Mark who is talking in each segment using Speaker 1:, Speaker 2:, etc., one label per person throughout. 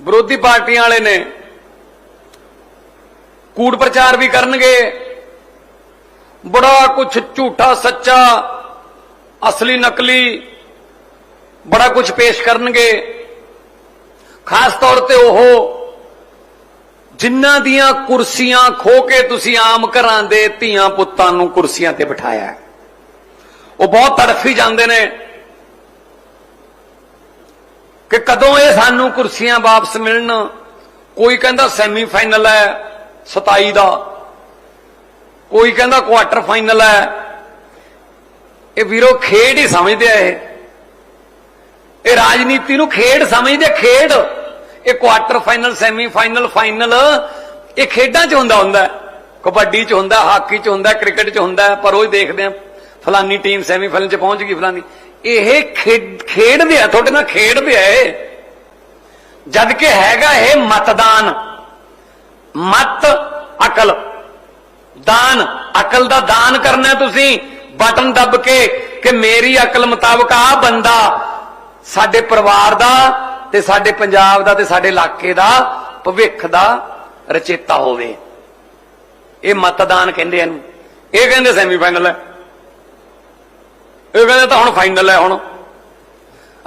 Speaker 1: ਵਿਰੋਧੀ ਪਾਰਟੀਆਂ ਵਾਲੇ ਨੇ ਕੂੜ ਪ੍ਰਚਾਰ ਵੀ ਕਰਨਗੇ। ਬੜਾ ਕੁਝ ਝੂਠਾ, ਸੱਚਾ, ਅਸਲੀ, ਨਕਲੀ ਬੜਾ ਕੁਝ ਪੇਸ਼ ਕਰਨਗੇ। ਖਾਸ ਤੌਰ ਤੇ ਉਹ ਜਿਨ੍ਹਾਂ ਦੀਆਂ ਕੁਰਸੀਆਂ ਖੋ ਕੇ ਤੁਸੀਂ ਆਮ ਘਰਾਂ ਦੇ ਧੀਆਂ ਪੁੱਤਾਂ ਨੂੰ ਕੁਰਸੀਆਂ ਤੇ ਬਿਠਾਇਆ ਉਹ ਬਹੁਤ ਤੜਫੀ ਜਾਂਦੇ ਨੇ। ਕਿ ਕਦੋਂ ਇਹ ਸਾਨੂੰ ਕੁਰਸੀਆਂ ਵਾਪਸ ਮਿਲਣ? ਕੋਈ ਕਹਿੰਦਾ ਸੈਮੀਫਾਈਨਲ ਹੈ 27 ਦਾ। ਕੋਈ ਕਹਿੰਦਾ ਕੁਆਟਰ ਫਾਈਨਲ ਹੈ। ਇਹ ਵੀਰੋ ਖੇਡ ਹੀ ਸਮਝਦੇ ਆ ਇਹ। ਇਹ ਰਾਜਨੀਤੀ ਨੂੰ ਖੇਡ ਸਮਝਦੇ ਖੇਡ। ਇਹ ਕੁਆਟਰ ਫਾਈਨਲ ਸੈਮੀਫਾਈਨਲ ਫਾਈਨਲ ਇਹ ਖੇਡਾਂ 'ਚ ਹੁੰਦਾ ਹੁੰਦਾ ਕਬੱਡੀ 'ਚ ਹੁੰਦਾ, ਹਾਕੀ 'ਚ ਹੁੰਦਾ, ਕ੍ਰਿਕਟ 'ਚ ਹੁੰਦਾ ਪਰ ਉਹ ਦੇਖਦੇ ਆ, ਫਲਾਨੀ ਟੀਮ ਸੈਮੀਫਾਈਨਲ 'ਚ ਪਹੁੰਚ ਗਈ ਫਲਾਨੀ। ਇਹ ਖੇਡ- ਖੇਡਦੇ ਆ, ਤੁਹਾਡੇ ਨਾਲ ਖੇਡਦੇ ਆ ਇਹ। ਜਦ ਕਿ ਹੈਗਾ ਇਹ ਮਤਦਾਨ। ਮਤ, ਅਕਲ। ਦਾਨ। ਅਕਲ ਦਾ ਦਾਨ ਕਰਨਾ ਤੁਸੀਂ। ਬਟਨ ਦੱਬ ਕੇ ਕਿ ਮੇਰੀ ਅਕਲ ਮੁਤਾਬਕ ਆ ਬੰਦਾ ਸਾਡੇ ਪਰਿਵਾਰ ਦਾ ਤੇ ਸਾਡੇ ਪੰਜਾਬ ਦਾ ਤੇ ਸਾਡੇ ਇਲਾਕੇ ਦਾ ਭਵਿੱਖ ਦਾ ਰਚੇਤਾ ਹੋਵੇ। ਇਹ ਮਤਦਾਨ ਕਹਿੰਦੇ ਇਹਨੂੰ। ਇਹ ਕਹਿੰਦੇ ਸੈਮੀਫਾਈਨਲ ਹੈ। ਇਹ ਕਹਿੰਦੇ ਤਾਂ ਹੁਣ ਫਾਈਨਲ ਹੈ ਹੁਣ।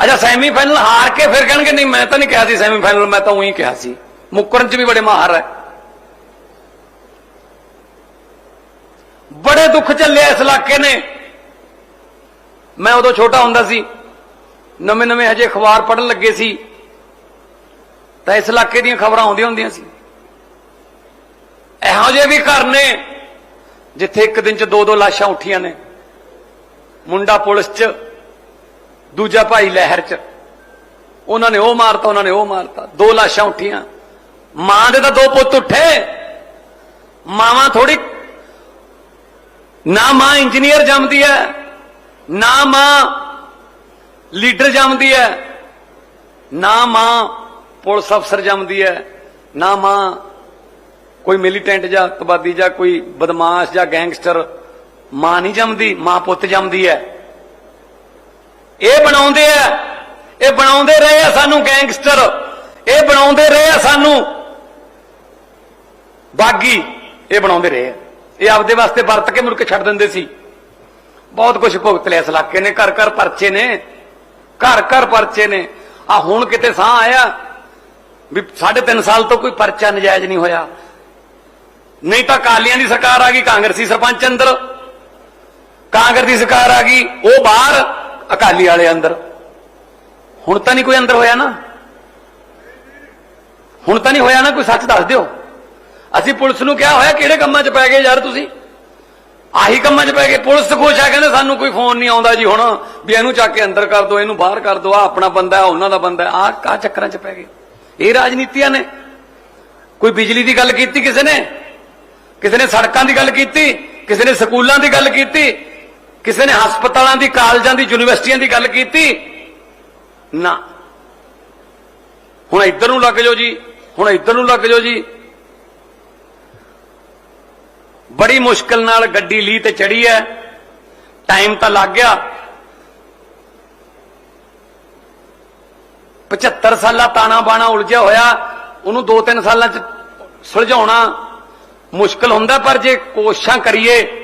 Speaker 1: ਅੱਛਾ ਸੈਮੀ ਫਾਈਨਲ ਹਾਰ ਕੇ ਫਿਰ ਕਹਿਣਗੇ, ਨਹੀਂ, ਮੈਂ ਤਾਂ ਨਹੀਂ ਕਿਹਾ ਸੀ ਸੈਮੀ ਫਾਈਨਲ ਮੈਂ ਤਾਂ ਉਹੀ ਕਿਹਾ ਸੀ। ਮੁੱਕਰਨ ਚ ਵੀ ਬੜੇ ਮਾਹਰ ਹੈ। ਬੜੇ ਦੁੱਖ ਚੱਲਿਆ ਇਸ ਇਲਾਕੇ ਨੇ। ਮੈਂ ਉਦੋਂ ਛੋਟਾ ਹੁੰਦਾ ਸੀ ਨਵੇਂ ਨਵੇਂ ਹਜੇ ਅਖਬਾਰ ਪੜਨ ਲੱਗੇ ਸੀ। ਤਾਂ ਇਸ ਇਲਾਕੇ ਦੀਆਂ ਖਬਰਾਂ ਆਉਂਦੀਆਂ ਹੁੰਦੀਆਂ ਸੀ। ਇਹੋ ਜਿਹੇ ਵੀ ਘਰ ਨੇ, ਜਿੱਥੇ ਇੱਕ ਦਿਨ ਚ ਦੋ ਦੋ ਲਾਸ਼ਾਂ ਉੱਠੀਆਂ ਨੇ। ਮੁੰਡਾ ਪੁਲਿਸ ਚ, ਦੂਜਾ ਭਾਈ ਲਹਿਰ ਚ। ਉਹਨਾਂ ਨੇ ਉਹ ਮਾਰਤਾ, ਉਹਨਾਂ ਨੇ ਉਹ ਮਾਰਤਾ। ਦੋ ਲਾਸ਼ਾਂ ਉੱਠੀਆਂ। ਮਾਂ ਦੇ ਤਾਂ ਦੋ ਪੁੱਤ ਉੱਠੇ। ਮਾਵਾਂ ਥੋੜੀ ਨਾ ਮਾਂ ਇੰਜੀਨੀਅਰ ਜੰਮਦੀ ਹੈ ਨਾ ਮਾਂ ਲੀਡਰ ਜੰਮਦੀ ਹੈ ਨਾ ਮਾਂ ਪੁਲਿਸ ਅਫਸਰ ਜੰਮਦੀ ਹੈ ਨਾ ਮਾਂ ਕੋਈ ਮਿਲੀਟੈਂਟ ਜਾਂ ਤਬਾਦੀ ਜਾਂ ਕੋਈ ਬਦਮਾਸ਼ ਜਾਂ ਗੈਂਗਸਟਰ ਮਾਂ ਨਹੀਂ ਜੰਮਦੀ, ਮਾਂ ਪੁੱਤ ਜੰਮਦੀ ਹੈ। ਇਹ ਬਣਾਉਂਦੇ ਆ, ਇਹ ਬਣਾਉਂਦੇ ਰਹੇ ਆ ਸਾਨੂੰ ਗੈਂਗਸਟਰ। ਇਹ ਬਣਾਉਂਦੇ ਰਹੇ ਆ ਸਾਨੂੰ। ਬਾਗੀ, ਇਹ ਬਣਾਉਂਦੇ ਰਹੇ ਆ। ਇਹ ਆਪਦੇ ਵਾਸਤੇ ਵਰਤ ਕੇ ਮੁੜ ਕੇ ਛੱਡ ਦਿੰਦੇ ਸੀ। ਬਹੁਤ ਕੁਝ ਭੁਗਤ ਲਿਆ ਇਸ ਇਲਾਕੇ ਨੇ, ਘਰ ਘਰ ਪਰਚੇ ਨੇ, ਘਰ ਘਰ ਪਰਚੇ ਨੇ। ਆ ਹੁਣ ਕਿਤੇ ਸਾਹ ਆਇਆ ਵੀ ਸਾਢੇ ਤਿੰਨ ਸਾਲ ਤੋਂ ਕੋਈ ਪਰਚਾ ਨਜਾਇਜ਼ ਨਹੀਂ ਹੋਇਆ। ਨਹੀਂ ਤਾਂ ਕਾਲੀਆਂ ਦੀ ਸਰਕਾਰ ਆ ਗਈ, ਕਾਂਗਰਸੀ ਸਰਪੰਚ ਅੰਦਰ। ਕਾਂਗਰਸ ਦੀ ਸਰਕਾਰ ਆ ਗਈ, ਉਹ ਬਾਹਰ ਅਕਾਲੀ ਵਾਲੇ ਅੰਦਰ। ਹੁਣ ਤਾਂ ਨਹੀਂ ਕੋਈ ਅੰਦਰ ਹੋਇਆ ਨਾ। ਹੁਣ ਤਾਂ ਨਹੀਂ ਹੋਇਆ ਨਾ, ਕੋਈ ਸੱਚ ਦੱਸ ਦਿਓ। ਅਸੀਂ ਪੁਲਿਸ ਨੂੰ ਕਿਹਾ ਹੋਇਆ, ਕਿਹੜੇ ਕੰਮਾਂ 'ਚ ਪੈ ਗਏ ਯਾਰ ਤੁਸੀਂ? ਆਹੀ ਕੰਮਾਂ 'ਚ ਪੈ ਗਏ। ਪੁਲਿਸ ਖੁਸ਼ ਆ, ਕਹਿੰਦੇ ਸਾਨੂੰ ਕੋਈ ਫੋਨ ਨਹੀਂ ਆਉਂਦਾ ਜੀ ਹੁਣ, ਵੀ ਇਹਨੂੰ ਚੱਕ ਕੇ ਅੰਦਰ ਕਰ ਦਿਓ ਇਹਨੂੰ ਬਾਹਰ ਕਰ ਦਿਓ ਆ ਆਪਣਾ ਬੰਦਾ ਉਹਨਾਂ ਦਾ ਬੰਦਾ ਹੈ। ਆਹ ਕਾ ਚੱਕਰਾਂ 'ਚ ਪੈ ਗਏ? ਇਹ ਰਾਜਨੀਤੀਆਂ ਨੇ। ਕੋਈ ਬਿਜਲੀ ਦੀ ਗੱਲ ਕੀਤੀ ਕਿਸੇ ਨੇ? ਕਿਸੇ ਨੇ ਸੜਕਾਂ ਦੀ ਗੱਲ ਕੀਤੀ? ਕਿਸੇ ਨੇ ਸਕੂਲਾਂ ਦੀ ਗੱਲ ਕੀਤੀ? ਕਿਸੇ ਨੇ ਹਸਪਤਾਲਾਂ ਦੀ, ਕਾਲਜਾਂ ਦੀ, ਯੂਨੀਵਰਸਿਟੀਆਂ ਦੀ ਗੱਲ ਕੀਤੀ? ਨਾ। ਹੁਣ ਇੱਧਰ ਨੂੰ ਲੱਗ ਜਾਓ ਜੀ, ਹੁਣ ਇੱਧਰ ਨੂੰ ਲੱਗ ਜਾਓ ਜੀ। ਬੜੀ ਮੁਸ਼ਕਲ ਨਾਲ ਗੱਡੀ ਲੀ ਤੇ ਚੜੀ ਐ ਟਾਈਮ ਤਾਂ ਲੱਗ ਗਿਆ। 75 ਸਾਲਾ ਤਾਣਾ ਬਾਣਾ ਉਲਝਿਆ ਹੋਇਆ, ਉਹਨੂੰ 2-3 ਸਾਲਾਂ ਚ ਸੁਲਝਾਉਣਾ ਮੁਸ਼ਕਲ ਹੁੰਦਾ, ਪਰ ਜੇ ਕੋਸ਼ਿਸ਼ਾਂ ਕਰੀਏ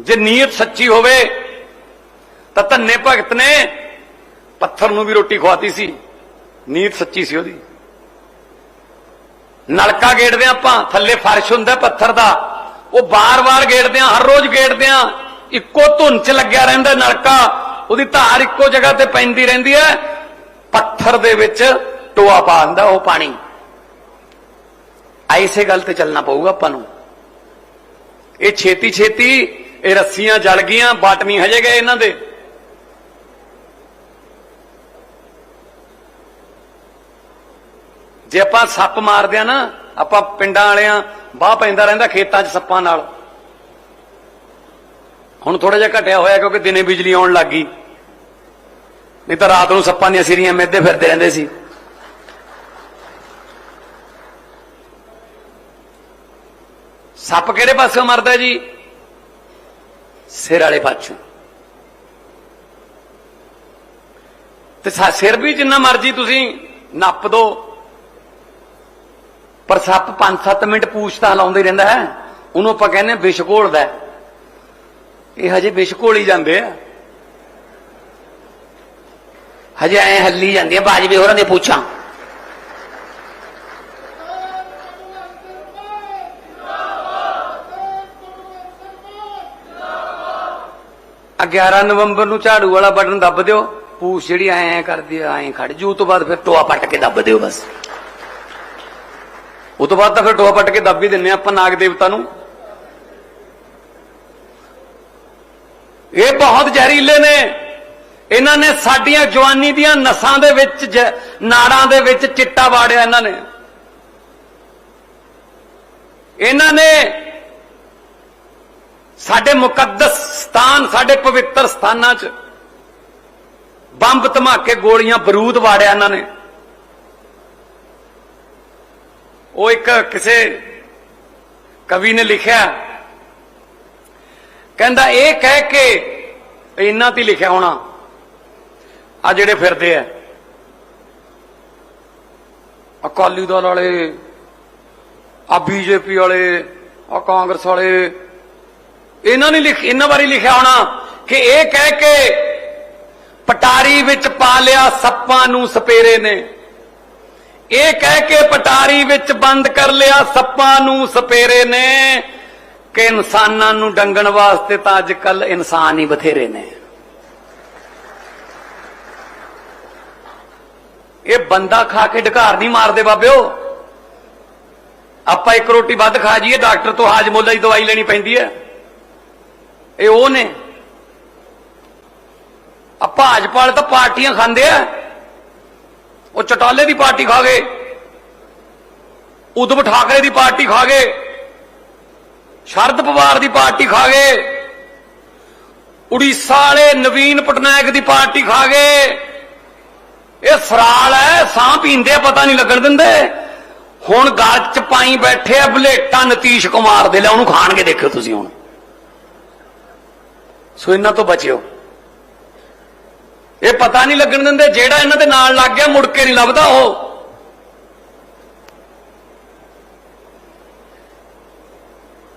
Speaker 1: ਜੇ ਨੀਅਤ ਸੱਚੀ ਹੋਵੇ, ਤਾਂ ਧੰਨੇ ਭਗਤ ਨੇ ਪੱਥਰ ਨੂੰ ਵੀ ਰੋਟੀ ਖਵਾਤੀ ਸੀ। ਨੀਅਤ ਸੱਚੀ ਸੀ ਉਹਦੀ। ਨਲਕਾ ਗੇੜਦੇ ਹਾਂ ਆਪਾਂ, ਥੱਲੇ ਫਰਸ਼ ਹੁੰਦਾ ਪੱਥਰ ਦਾ। ਉਹ ਬਾਰ-ਬਾਰ ਗੇੜਦੇ ਆ ਹਰ ਰੋਜ਼ ਗੇੜਦੇ ਆ ਇੱਕੋ ਧੁਨ ਚ ਲੱਗਿਆ ਰਹਿੰਦਾ ਨਲਕਾ। ਉਹਦੀ ਧਾਰ ਇੱਕੋ ਜਗ੍ਹਾ ਤੇ ਪੈਂਦੀ ਰਹਿੰਦੀ ਹੈ। ਪੱਥਰ ਦੇ ਵਿੱਚ ਟੋਆ ਪਾ ਦਿੰਦਾ ਉਹ ਪਾਣੀ। ਐਸੇ ਗੱਲ ਤੇ ਚੱਲਣਾ ਪਊਗਾ ਆਪਾਂ ਨੂੰ। ਇਹ ਛੇਤੀ ਛੇਤੀ ਇਹ ਰੱਸੀਆਂ ਜਲ ਗਈਆਂ ਬਟ ਨਹੀਂ ਹਜੇ ਗਏ ਇਹਨਾਂ ਦੇ। ਜੇ ਆਪਾਂ ਸੱਪ ਮਾਰਦੇ ਆ ਨਾ, ਆਪਾਂ ਪਿੰਡਾਂ ਵਾਲਿਆਂ ਬਾਹ ਪੈਂਦਾ ਰਹਿੰਦਾ ਖੇਤਾਂ 'ਚ ਸੱਪਾਂ ਨਾਲ। ਹੁਣ ਥੋੜਾ ਜਿਹਾ ਘਟਿਆ ਹੋਇਆ ਕਿਉਂਕਿ ਦਿਨੇ ਬਿਜਲੀ ਆਉਣ ਲੱਗ ਗਈ। ਨਹੀਂ ਤਾਂ ਰਾਤ ਨੂੰ ਸੱਪਾਂ ਦੀਆਂ ਸਿਰੀਆਂ ਮਿੱਧੇ ਫਿਰਦੇ ਰਹਿੰਦੇ ਸੀ। ਸੱਪ ਕਿਹੜੇ ਪਾਸਿਓਂ ਮਰਦਾ ਜੀ? ਸਿਰ ਵਾਲੇ ਪਾਸੋਂ ਤੇ ਸਿਰ ਵੀ ਜਿੰਨਾ ਮਰਜ਼ੀ ਤੁਸੀਂ ਨੱਪ ਦੋ। ਪਰ ਸੱਪ 5-7 ਮਿੰਟ ਪੂਛਤਾ ਲਾਉਂਦੇ ਰਹਿੰਦਾ ਹੈ। ਉਹਨੂੰ ਆਪਾਂ ਕਹਿੰਦੇ ਹਾਂ ਵਿਸ਼ ਘੋਲਦਾ ਇਹ ਹਜੇ ਵਿਸ਼ ਘੋਲੀ ਜਾਂਦੇ ਆ। ਹਜੇ ਐ ਹੱਲੀ ਜਾਂਦੀਆਂ ਬਾਜਵੇ ਹੋਰਾਂ ਦੇ ਪੁੱਛਾਂ। ਆ 11 ਨਵੰਬਰ ਨੂੰ ਝਾੜੂ ਵਾਲਾ ਬਟਨ ਦੱਬ ਦਿਓ। ਪੂਛ ਜਿਹੜੀ ਐ ਐ ਕਰਦੀ ਐ ਐ ਖੜ ਜੂ ਤੋਂ ਬਾਅਦ ਫਿਰ ਟੋਆ ਪੱਟ ਕੇ ਦੱਬ ਦਿਓ ਬਸ। ਉਹ ਤੋਂ ਬਾਅਦ ਤਾਂ ਫਿਰ ਟੋਆ ਪੱਟ ਕੇ ਦੱਬ ਹੀ ਦਿੰਨੇ ਆ ਆਪਾਂ ਨਾਗ ਦੇਵਤਾ ਨੂੰ। ਇਹ ਬਹੁਤ ਜ਼ਹਿਰੀਲੇ ਨੇ। ਇਹਨਾਂ ਨੇ ਸਾਡੀਆਂ ਜਵਾਨੀ ਦੀਆਂ ਨਸਾਂ ਦੇ ਵਿੱਚ ਜ- ਨਾੜਾਂ ਦੇ ਵਿੱਚ ਚਿੱਟਾ ਵਾੜਿਆ ਇਹਨਾਂ ਨੇ। ਇਹਨਾਂ ਨੇ ਸਾਡੇ ਮੁਕੱਦਸ ਸਥਾਨ ਸਾਡੇ ਪਵਿੱਤਰ ਸਥਾਨਾਂ 'ਚ। ਬੰਬ ਧਮਾਕੇ ਗੋਲੀਆਂ, ਬਰੂਦ ਵਾੜਿਆ ਇਹਨਾਂ ਨੇ। ਉਹ ਇੱਕ ਕਿਸੇ ਕਵੀ ਨੇ ਲਿਖਿਆ। ਕਹਿੰਦਾ, ਇਹ ਕਹਿ ਕੇ ਇਹਨਾਂ ਤੇ ਲਿਖਿਆ ਹੋਣਾ। ਆ ਜਿਹੜੇ ਫਿਰਦੇ ਆ। ਅਕਾਲੀ ਦਲ ਵਾਲੇ ਆ ਬੀਜੇਪੀ ਵਾਲੇ ਆ ਕਾਂਗਰਸ ਵਾਲੇ ਇਹਨਾਂ ਨੇ ਲਿਖ, ਇਹਨਾਂ ਬਾਰੇ ਲਿਖਿਆ ਹੋਣਾ ਕਿ ਇਹ ਕਹਿ ਕੇ ਪਟਾਰੀ ਵਿੱਚ ਪਾ ਲਿਆ ਸੱਪਾਂ ਨੂੰ ਸਪੇਰੇ ਨੇ। ਇਹ ਕਹਿ ਕੇ ਪਟਾਰੀ ਵਿੱਚ ਬੰਦ ਕਰ ਲਿਆ ਸੱਪਾਂ ਨੂੰ ਸਪੇਰੇ ਨੇ ਕਿ ਇਨਸਾਨਾਂ ਨੂੰ ਡੰਗਣ ਵਾਸਤੇ ਤਾਂ ਅੱਜ ਕੱਲ ਇਨਸਾਨ ਹੀ ਬਥੇਰੇ ਨੇ। ਇਹ ਬੰਦਾ ਖਾ ਕੇ ਢਕਾਰ ਨਹੀਂ ਮਾਰਦੇ ਬਾਬਿਓ। ਆਪਾਂ ਇੱਕ ਰੋਟੀ ਵੱਧ ਖਾ ਜਾਈਏ, ਡਾਕਟਰ ਤੋਂ ਹਾਜਮੋਲਾ ਦੀ ਦਵਾਈ ਲੈਣੀ ਪੈਂਦੀ ਹੈ। ਇਹ ਉਹ ਨੇ। ਆ ਭਾਜਪਾ ਵਾਲੇ ਤਾਂ ਪਾਰਟੀਆਂ ਖਾਂਦੇ ਆ। ਉਹ ਚਟਾਲੇ ਦੀ ਪਾਰਟੀ ਖਾ ਗਏ। ਉਦਵ ਠਾਕਰੇ ਦੀ ਪਾਰਟੀ ਖਾ ਗਏ। ਸ਼ਰਦ ਪਵਾਰ ਦੀ ਪਾਰਟੀ ਖਾ ਗਏ। ਉੜੀਸਾ ਵਾਲੇ ਨਵੀਨ ਪਟਨਾਇਕ ਦੀ ਪਾਰਟੀ ਖਾ ਗਏ। ਇਹ ਸਰਾਲ ਹੈ, ਸਾਹ ਪੀਂਦੇ ਪਤਾ ਨਹੀਂ ਲੱਗਣ ਦਿੰਦੇ। ਹੁਣ ਗਲ ਚ ਪਾਈ ਬੈਠੇ ਆ ਬਲੇਟਾਂ ਨਤੀਸ਼ ਕੁਮਾਰ ਦੇ ਲੈ, ਉਹਨੂੰ ਖਾਣਗੇ ਦੇਖਿਓ ਤੁਸੀਂ ਹੁਣ। ਸੋ ਇਹਨਾਂ ਤੋਂ ਬਚਿਓ। ਇਹ ਪਤਾ ਨਹੀਂ ਲੱਗਣ ਦਿੰਦੇ ਜਿਹੜਾ ਇਹਨਾਂ ਦੇ ਨਾਲ ਲੱਗ ਗਿਆ ਮੁੜ ਕੇ ਨਹੀਂ ਲੱਭਦਾ ਉਹ।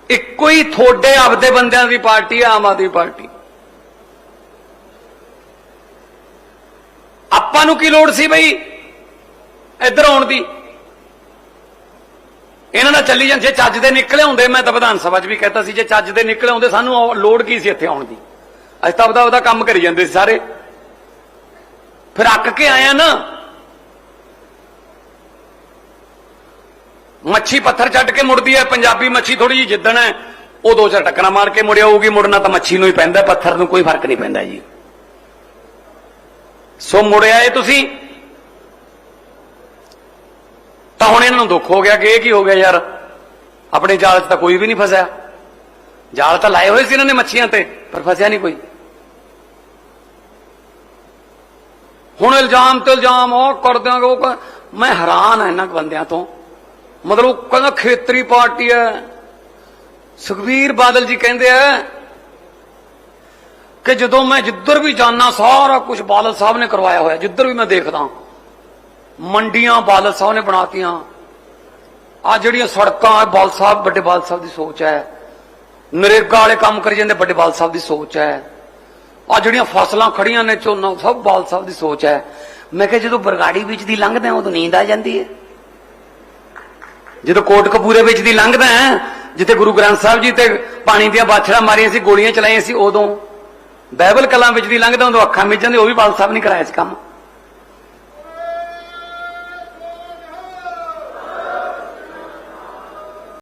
Speaker 1: ਇੱਕੋ ਹੀ ਥੋੜੇ ਆਪਦੇ ਬੰਦਿਆਂ ਦੀ ਪਾਰਟੀ ਹੈ ਆਮ ਆਦਮੀ ਪਾਰਟੀ। ਆਪਾਂ ਨੂੰ ਕੀ ਲੋੜ ਸੀ ਬਈ ਇੱਧਰ ਆਉਣ ਦੀ? ਇਹਨਾਂ ਨਾਲ ਚੱਲੀ ਜਾਂ ਜੇ ਚੱਜ ਦੇ ਨਿਕਲੇ ਹੁੰਦੇ, ਮੈਂ ਤਾਂ ਵਿਧਾਨ ਸਭਾ 'ਚ ਵੀ ਕਹਿਤਾ ਸੀ, ਜੇ ਚੱਜ ਦੇ ਨਿਕਲੇ ਹੁੰਦੇ, ਸਾਨੂੰ ਲੋੜ ਕੀ ਸੀ ਇੱਥੇ ਆਉਣ ਦੀ? ਅੱਜ ਤਾਂ ਆਪਦਾ ਉਹਦਾ ਕੰਮ ਕਰੀ ਜਾਂਦੇ ਸੀ ਸਾਰੇ। ਫਿਰ ਅੱਕ ਕੇ ਆਇਆ ਨਾ। ਮੱਛੀ ਪੱਥਰ ਛੱਡ ਕੇ ਮੁੜਦੀ ਹੈ ਪੰਜਾਬੀ ਮੱਛੀ ਥੋੜੀ ਜਿਹੀ ਜਿੱਦਣ ਹੈ ਉਹ ਦੋ ਚਾਰ ਟੱਕਰਾਂ ਮਾਰ ਕੇ ਮੁੜਿਆ ਹੋਊਗੀ ਮੁੜਨਾ ਤਾਂ ਮੱਛੀ ਨੂੰ ਹੀ ਪੈਂਦਾ, ਪੱਥਰ ਨੂੰ ਕੋਈ ਫ਼ਰਕ ਨਹੀਂ ਪੈਂਦਾ ਜੀ। ਸੋ ਮੁੜਿਆ ਇਹ ਤੁਸੀਂ। ਤਾਂ ਹੁਣ ਇਹਨਾਂ ਨੂੰ ਦੁੱਖ ਹੋ ਗਿਆ ਕਿ ਇਹ ਕੀ ਹੋ ਗਿਆ ਯਾਰ? ਆਪਣੇ ਜਾਲ 'ਚ ਤਾਂ ਕੋਈ ਵੀ ਨਹੀਂ ਫਸਿਆ। ਜਾਲ ਤਾਂ ਲਾਏ ਹੋਏ ਸੀ ਇਹਨਾਂ ਨੇ ਮੱਛੀਆਂ ਤੇ, ਪਰ ਫਸਿਆ ਨਹੀਂ ਕੋਈ। ਹੁਣ ਇਲਜ਼ਾਮ ਤੇ ਇਲਜ਼ਾਮ, ਉਹ ਕਰ ਦਿਆਂਗੇ ਉਹ ਮੈਂ ਹੈਰਾਨ ਆ ਇਹਨਾਂ ਬੰਦਿਆਂ ਤੋਂ। ਮਤਲਬ ਉਹ ਕਹਿੰਦਾ ਖੇਤਰੀ ਪਾਰਟੀ ਹੈ। ਸੁਖਬੀਰ ਬਾਦਲ ਜੀ ਕਹਿੰਦੇ ਆ ਕਿ ਜਦੋਂ ਮੈਂ ਜਿੱਧਰ ਵੀ ਜਾਣਾ ਸਾਰਾ ਕੁਝ ਬਾਦਲ ਸਾਹਿਬ ਨੇ ਕਰਵਾਇਆ ਹੋਇਆ। ਜਿੱਧਰ ਵੀ ਮੈਂ ਦੇਖਦਾ, ਮੰਡੀਆਂ ਬਾਦਲ ਸਾਹਿਬ ਨੇ ਬਣਾਤੀਆਂ। ਆ ਜਿਹੜੀਆਂ ਸੜਕਾਂ ਆ ਬਾਦਲ ਸਾਹਿਬ, ਵੱਡੇ ਬਾਦਲ ਸਾਹਿਬ ਦੀ ਸੋਚ ਹੈ। ਨਰੇਗਾ ਵਾਲੇ ਕੰਮ ਕਰੀ ਜਾਂਦੇ, ਵੱਡੇ ਬਾਦਲ ਸਾਹਿਬ ਦੀ ਸੋਚ ਹੈ। ਆ ਜਿਹੜੀਆਂ ਫਸਲਾਂ ਖੜੀਆਂ ਨੇ ਝੋਨਾ ਸਭ ਬਾਲ ਸਾਹਿਬ ਦੀ ਸੋਚ ਹੈ। ਮੈਂ ਕਿਹਾ ਜਦੋਂ ਬਰਗਾੜੀ ਵਿੱਚ ਦੀ ਲੰਘਦੇ ਆ ਉਦੋਂ ਨੀਂਦ ਆ ਜਾਂਦੀ ਹੈ। ਜਦੋਂ ਕੋਟ ਕੋਟਕਪੂਰੇ ਵਿੱਚ ਦੀ ਲੰਘਦਾ ਹੈ, ਜਿੱਥੇ ਗੁਰੂ ਗ੍ਰੰਥ ਸਾਹਿਬ ਜੀ ਤੇ ਪਾਣੀ ਦੀਆਂ ਬਾਛੜਾਂ ਮਾਰੀਆਂ ਸੀ, ਗੋਲੀਆਂ ਚਲਾਈਆਂ ਸੀ, ਉਦੋਂ ਬਾਈਬਲ ਕਲਾਂ ਵਿੱਚ ਦੀ ਲੰਘਦਾ, ਉਦੋਂ ਅੱਖਾਂ ਮਿਚ ਜਾਂਦੇ ਉਹ ਵੀ ਬਾਲ ਸਾਹਿਬ ਨੇ ਕਰਾਇਆ ਸੀ ਕੰਮ।